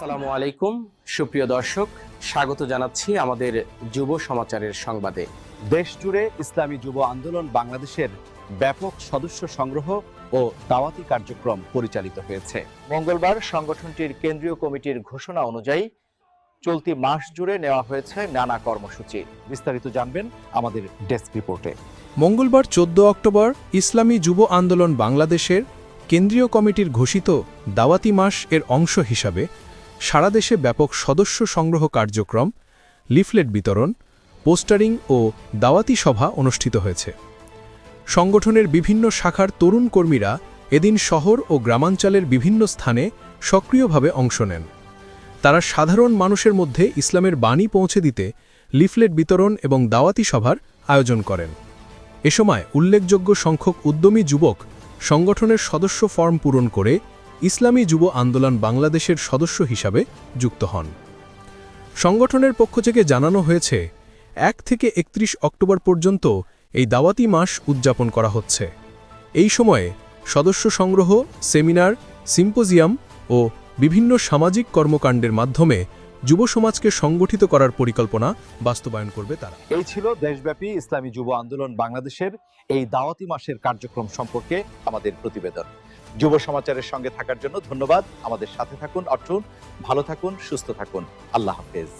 আসসালামু আলাইকুম। সুপ্রিয় দর্শক, স্বাগত জানাচ্ছি আমাদের যুব সমাচারের সংবাদে। দেশ জুড়ে ইসলামী যুব আন্দোলন বাংলাদেশের ব্যাপক সদস্য সংগ্রহ ও দাওয়াতি কার্যক্রম পরিচালিত হয়েছে। মঙ্গলবার সংগঠনটির কেন্দ্রীয় কমিটির ঘোষণা অনুযায়ী চলতি মাস জুড়ে নেওয়া হয়েছে নানা কর্মসূচি। বিস্তারিত জানবেন আমাদের ডেস্ক রিপোর্টে। মঙ্গলবার চোদ্দ অক্টোবর ইসলামী যুব আন্দোলন বাংলাদেশের কেন্দ্রীয় কমিটির ঘোষিত দাওয়াতি মাস এর অংশ হিসাবে সারা দেশে ব্যাপক সদস্য সংগ্রহ কার্যক্রম, লিফলেট বিতরণ, পোস্টারিং ও দাওয়াতি সভা অনুষ্ঠিত হয়েছে। সংগঠনের বিভিন্ন শাখার তরুণ কর্মীরা এদিন শহর ও গ্রামাঞ্চলের বিভিন্ন স্থানে সক্রিয়ভাবে অংশ নেন। তারা সাধারণ মানুষের মধ্যে ইসলামের বাণী পৌঁছে দিতে লিফলেট বিতরণ এবং দাওয়াতি সভার আয়োজন করেন। এ সময় উল্লেখযোগ্য সংখ্যক উদ্যমী যুবক সংগঠনের সদস্য ফর্ম পূরণ করে ইসলামী যুব আন্দোলন বাংলাদেশের সদস্য হিসাবে যুক্ত হন। সংগঠনের পক্ষ থেকে জানানো হয়েছে, এক থেকে একত্রিশ অক্টোবর পর্যন্ত এই দাওয়াতি মাস উদযাপন করা হচ্ছে। এই সময়ে সদস্য সংগ্রহ, সেমিনার, সিম্পোজিয়াম ও বিভিন্ন সামাজিক কর্মকাণ্ডের মাধ্যমে যুব সমাজকে সংগঠিত করার পরিকল্পনা বাস্তবায়ন করবে তারা। এই ছিল দেশব্যাপী ইসলামী যুব আন্দোলন বাংলাদেশের এই দাওয়াতি মাসের কার্যক্রম সম্পর্কে আমাদের প্রতিবেদন। যুব সমাচারের সঙ্গে থাকার জন্য ধন্যবাদ। আমাদের সাথে থাকুন অটুন ভালো থাকুন, সুস্থ থাকুন। আল্লাহ হাফেজ।